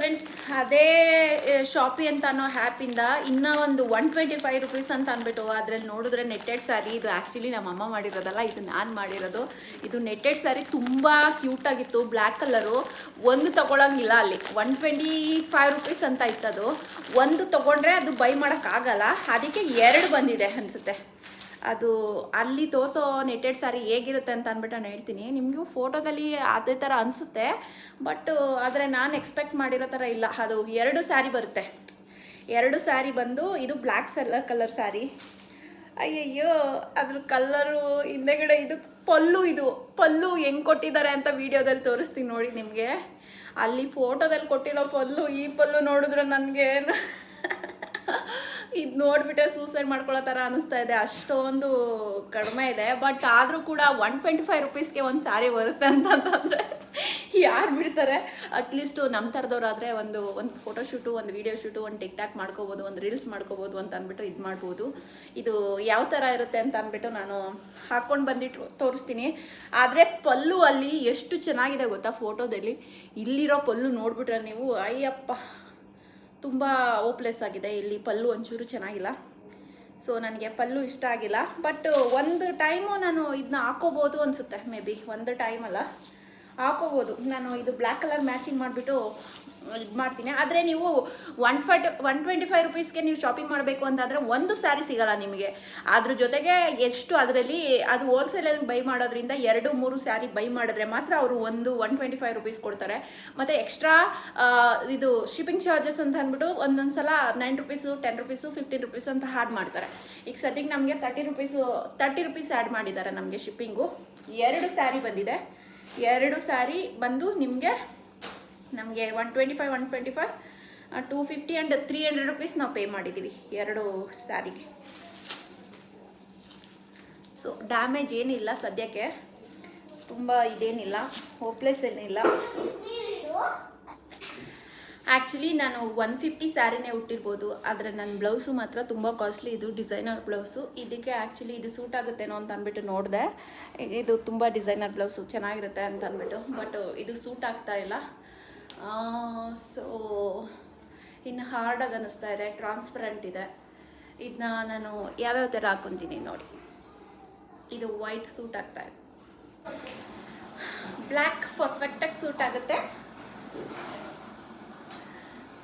Friends ಅದೇ ಶಾಪಿ ಅಂತ ಅನ್ನೋ ಹ್ಯಾಪಿಂದ ಇನ್ನೂ ಒಂದು ಒನ್ ಟ್ವೆಂಟಿ ಫೈವ್ ರುಪೀಸ್ ಅಂತ ಅಂದ್ಬಿಟ್ಟು ಅದ್ರಲ್ಲಿ ನೋಡಿದ್ರೆ ನೆಟ್ಟೆಡ್ ಸ್ಯಾರಿ ಇದು ಆ್ಯಕ್ಚುಲಿ ನಮ್ಮ ಅಮ್ಮ ಮಾಡಿರೋದಲ್ಲ, ಇದು ನಾನು ಮಾಡಿರೋದು. ಇದು ನೆಟ್ಟೆಡ್ ಸ್ಯಾರಿ ತುಂಬ ಕ್ಯೂಟಾಗಿತ್ತು ಬ್ಲ್ಯಾಕ್ ಕಲರು ಒಂದು ತಗೊಳಂಗಿಲ್ಲ ಅಲ್ಲಿ. ಒನ್ ಟ್ವೆಂಟಿ ಫೈವ್ ರುಪೀಸ್ ಅಂತ ಇತ್ತದು. ಒಂದು ತಗೊಂಡ್ರೆ ಅದು ಬೈ ಮಾಡೋಕ್ಕಾಗಲ್ಲ. ಅದಕ್ಕೆ ಎರಡು ಬಂದಿದೆ ಅನಿಸುತ್ತೆ. ಅದು ಅಲ್ಲಿ ತೋರಿಸೋ ನೆಟ್ಟೆಡ್ ಸ್ಯಾರಿ ಹೇಗಿರುತ್ತೆ ಅಂತ ಅಂದ್ಬಿಟ್ಟು ನಾನು ಹೇಳ್ತೀನಿ. ನಿಮಗೂ ಫೋಟೋದಲ್ಲಿ ಅದೇ ಥರ ಅನಿಸುತ್ತೆ, ಬಟ್ ಆದರೆ ನಾನು ಎಕ್ಸ್ಪೆಕ್ಟ್ ಮಾಡಿರೋ ಥರ ಇಲ್ಲ. ಅದು ಎರಡು ಸ್ಯಾರಿ ಬರುತ್ತೆ. ಎರಡು ಸ್ಯಾರಿ ಬಂದು ಇದು ಬ್ಲ್ಯಾಕ್ ಸೆಲ್ಲ, ಕಲರ್ ಸ್ಯಾರಿ. ಅಯ್ಯಯ್ಯೋ, ಅದ್ರ ಕಲ್ಲರು ಹಿಂದೆಗಡೆ ಇದು ಪಲ್ಲು ಇದು. ಪಲ್ಲು ಹೆಂಗೆ ಕೊಟ್ಟಿದ್ದಾರೆ ಅಂತ ವಿಡಿಯೋದಲ್ಲಿ ತೋರಿಸ್ತೀನಿ ನೋಡಿ ನಿಮಗೆ. ಅಲ್ಲಿ ಫೋಟೋದಲ್ಲಿ ಕೊಟ್ಟಿರೋ ಪಲ್ಲು, ಈ ಪಲ್ಲು ನೋಡಿದ್ರೆ ನನಗೆ ಇದು ನೋಡ್ಬಿಟ್ಟೆ ಸೂಸೈಡ್ ಮಾಡ್ಕೊಳ್ಳೋ ಥರ ಅನಿಸ್ತಾ ಇದೆ. ಅಷ್ಟೊಂದು ಕಡಿಮೆ ಇದೆ. ಬಟ್ ಆದರೂ ಕೂಡ ಒನ್ ಟ್ವೆಂಟಿ ಫೈವ್ ರುಪೀಸ್ಗೆ ಒಂದು ಸ್ಯಾರಿ ಬರುತ್ತೆ ಅಂತಂತಂದರೆ ಯಾರು ಬಿಡ್ತಾರೆ? ಅಟ್ಲೀಸ್ಟು ನಮ್ಮ ಥರದವ್ರಾದರೆ ಒಂದು ಒಂದು ಫೋಟೋ ಶೂಟು ಒಂದು ವೀಡಿಯೋ ಶೂಟು ಒಂದು ಟಿಕ್ ಟಾಕ್ ಮಾಡ್ಕೋಬೋದು, ಒಂದು ರೀಲ್ಸ್ ಮಾಡ್ಕೋಬೋದು ಅಂತ ಅಂದ್ಬಿಟ್ಟು ಇದು ಮಾಡ್ಬೋದು. ಇದು ಯಾವ ಥರ ಇರುತ್ತೆ ಅಂತ ಅಂದ್ಬಿಟ್ಟು ನಾನು ಹಾಕ್ಕೊಂಡು ಬಂದಿಟ್ಟು ತೋರಿಸ್ತೀನಿ. ಆದರೆ ಪಲ್ಲು ಅಲ್ಲಿ ಎಷ್ಟು ಚೆನ್ನಾಗಿದೆ ಗೊತ್ತಾ ಫೋಟೋದಲ್ಲಿ ಇಲ್ಲಿರೋ ಪಲ್ಲು ನೋಡ್ಬಿಟ್ರೆ ನೀವು, ಅಯ್ಯಪ್ಪ. ತುಂಬ ಓಪ್ಲೆಸ್ ಆಗಿದೆ. ಇಲ್ಲಿ ಪಲ್ಲು ಒಂಚೂರು ಚೆನ್ನಾಗಿಲ್ಲ. ಸೊ ನನಗೆ ಪಲ್ಲು ಇಷ್ಟ ಆಗಿಲ್ಲ. ಬಟ್ ಒಂದು ಟೈಮು ನಾನು ಇದನ್ನ ಹಾಕೋಬೋದು ಅನಿಸುತ್ತೆ ಮೇ ಬಿ ಒಂದು ಟೈಮಲ್ಲ ಹಾಕೋಬೋದು. ನಾನು ಇದು ಬ್ಲ್ಯಾಕ್ ಕಲರ್ ಮ್ಯಾಚಿಂಗ್ ಮಾಡಿಬಿಟ್ಟು ಇದು ಮಾಡ್ತೀನಿ. ಆದರೆ ನೀವು ಒನ್ ಫಟ್ ಒನ್ ಟ್ವೆಂಟಿ ಫೈವ್ ರುಪೀಸ್ಗೆ ನೀವು ಶಾಪಿಂಗ್ ಮಾಡಬೇಕು ಅಂತಂದರೆ ಒಂದು ಸ್ಯಾರಿ ಸಿಗಲ್ಲ ನಿಮಗೆ. ಅದ್ರ ಜೊತೆಗೆ ಎಷ್ಟು ಅದರಲ್ಲಿ, ಅದು ಹೋಲ್ಸೇಲಲ್ಲಿ ಬೈ ಮಾಡೋದ್ರಿಂದ ಎರಡು, ಮೂರು ಸ್ಯಾರಿ ಬೈ ಮಾಡಿದ್ರೆ ಮಾತ್ರ ಅವರು ಒಂದು ಒನ್ ಟ್ವೆಂಟಿ ಫೈವ್ ರುಪೀಸ್ ಕೊಡ್ತಾರೆ. ಮತ್ತು ಎಕ್ಸ್ಟ್ರಾ ಇದು ಶಿಪ್ಪಿಂಗ್ ಚಾರ್ಜಸ್ ಅಂತ ಅಂದ್ಬಿಟ್ಟು ಒಂದೊಂದು ಸಲ nine rupees ten rupees fifteen rupees ಅಂತ ಆ್ಯಡ್ ಮಾಡ್ತಾರೆ. ಈಗ ಸದ್ಯಕ್ಕೆ ನಮಗೆ thirty rupees thirty rupees add ಮಾಡಿದ್ದಾರೆ ನಮಗೆ ಶಿಪ್ಪಿಂಗು ಎರಡು ಸ್ಯಾರಿ ಬಂದಿದೆ. ಎರಡು ಸ್ಯಾರಿ ಬಂದು ನಿಮಗೆ ನಮಗೆ one twenty five one twenty five two fifty and three hundred rupees ನಾವು ಪೇ ಮಾಡಿದ್ದೀವಿ ಎರಡು ಸ್ಯಾರಿಗೆ ಸೊ ಡ್ಯಾಮೇಜ್ ಏನಿಲ್ಲ ಸದ್ಯಕ್ಕೆ. ತುಂಬ ಇದೇನಿಲ್ಲ ಹೋಪ್ಲೆಸ್ ಏನಿಲ್ಲ. ಆ್ಯಕ್ಚುಲಿ ನಾನು ಒನ್ ಫಿಫ್ಟಿ ಸ್ಯಾರಿನೇ ಉಟ್ಟಿರ್ಬೋದು. ಆದರೆ ನನ್ನ ಬ್ಲೌಸು ಮಾತ್ರ ತುಂಬ ಕಾಸ್ಟ್ಲಿ ಇದು ಡಿಸೈನರ್ ಬ್ಲೌಸು ಇದಕ್ಕೆ ಆ್ಯಕ್ಚುಲಿ ಇದು ಸೂಟ್ ಆಗುತ್ತೇನೋ ಅಂತ ಅಂದ್ಬಿಟ್ಟು ನೋಡಿದೆ. ಇದು ತುಂಬ ಡಿಸೈನರ್ ಬ್ಲೌಸು ಚೆನ್ನಾಗಿರುತ್ತೆ ಅಂತ ಅಂದ್ಬಿಟ್ಟು. ಬಟ್ ಇದು ಸೂಟ್ ಆಗ್ತಾ ಇಲ್ಲ. ಸೊ ಇನ್ನು ಹಾರ್ಡಾಗಿ ಅನ್ನಿಸ್ತಾ ಇದೆ. ಟ್ರಾನ್ಸ್ಪರೆಂಟ್ ಇದೆ. ಇದನ್ನ ನಾನು ಯಾವ್ಯಾವ ಥರ ಹಾಕ್ಕೊತೀನಿ ನೋಡಿ. ಇದು ವೈಟ್ ಸೂಟ್ ಆಗ್ತಾ ಇದೆ. ಬ್ಲ್ಯಾಕ್ ಪರ್ಫೆಕ್ಟಾಗಿ ಸೂಟ್ ಆಗುತ್ತೆ.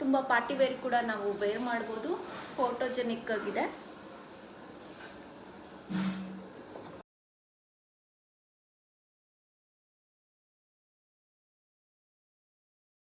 ತುಂಬ ಪಾರ್ಟಿ ವೇರ್ ಕೂಡ ನಾವು ವೇರ್ ಮಾಡ್ಬೋದು. ಫೋಟೋಜೆನಿಕ್ ಆಗಿದೆ.